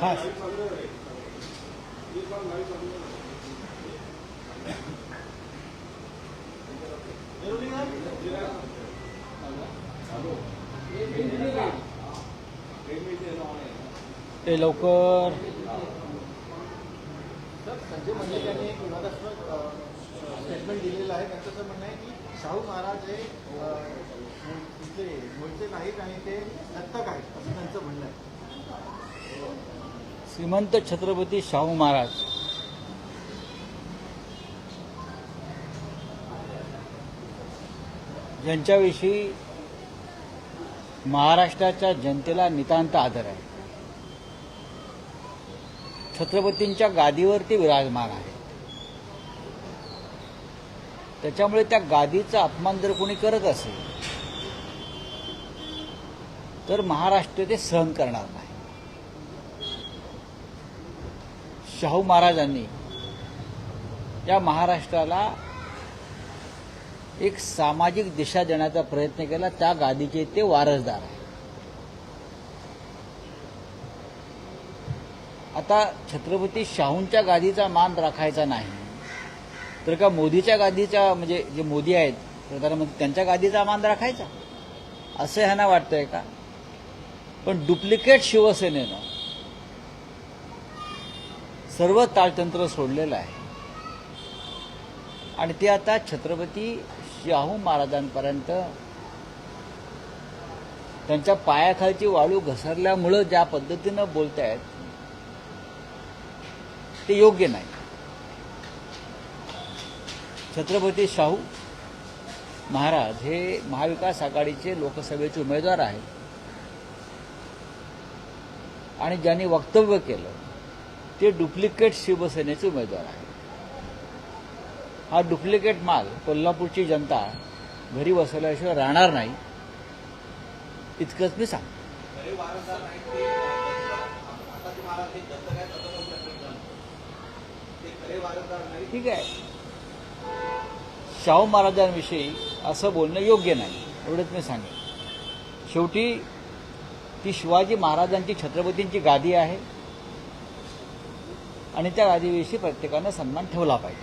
हा. ते लवकर. संजय मंडलिक यांनी एक विवादास्पद स्टेटमेंट दिलेलं आहे. त्यांचं असं म्हणणं आहे की शाहू महाराज हे अ, इथले मूळचे नाहीत आणि ते दत्तक आहेत असं त्यांचं म्हणणं आहे. श्रीमंत छत्रपती शाहू महाराज. यांच्याविषयी महाराष्ट्राच्या जनतेला नितांत आदर आहे. छत्रपतींच्या गादीवरती विराजमान आहे. त्याच्यामुळे त्या गादीचा अपमान जर कोणी करत असेल तर महाराष्ट्र ते सहन करणार नाही. शाहू महाराजांनी या महाराष्ट्राला एक सामाजिक दिशा देण्याचा प्रयत्न केला. त्या गादीचे ते वारसदार आहे आता छत्रपती शाहूंच्या गादीचा मान राखायचा नाही. तर का मोदीच्या गादीच्या म्हणजे जे मोदी आहेत प्रधानमंत्री त्यांच्या गादीचा मान राखायचा? असं ह्यांना वाटतंय का? पण डुप्लिकेट शिवसेनेनं सर्व ताळतंत्र सोडलेलं आहे. आणि ते आता छत्रपती शाहू महाराजांपर्यंत त्यांच्या पायाखालची वाळू घसरल्यामुळं ज्या पद्धतीनं बोलतायत ते योग्य नाही. छत्रपती शाहू महाराज हे महाविकास आघाडीचे लोकसभेचे उमेदवार आहेत. आणि ज्यांनी वक्तव्य केलं ते डुप्लिकेट शिवसेनेचे उमेदवार आहे हा डुप्लिकेट माल कोल्हापूरची जनता घरी बसवल्याशिवाय राहणार नाही इतकंच मी सांग ठीक आहे. शाहू महाराजांविषयी असं बोलणं योग्य नाही एवढंच मी सांगेन. शेवटी ती शिवाजी महाराजांची छत्रपतींची गादी आहे. आणि त्या गादीविषयी प्रत्येकानं सन्मान ठेवला पाहिजे.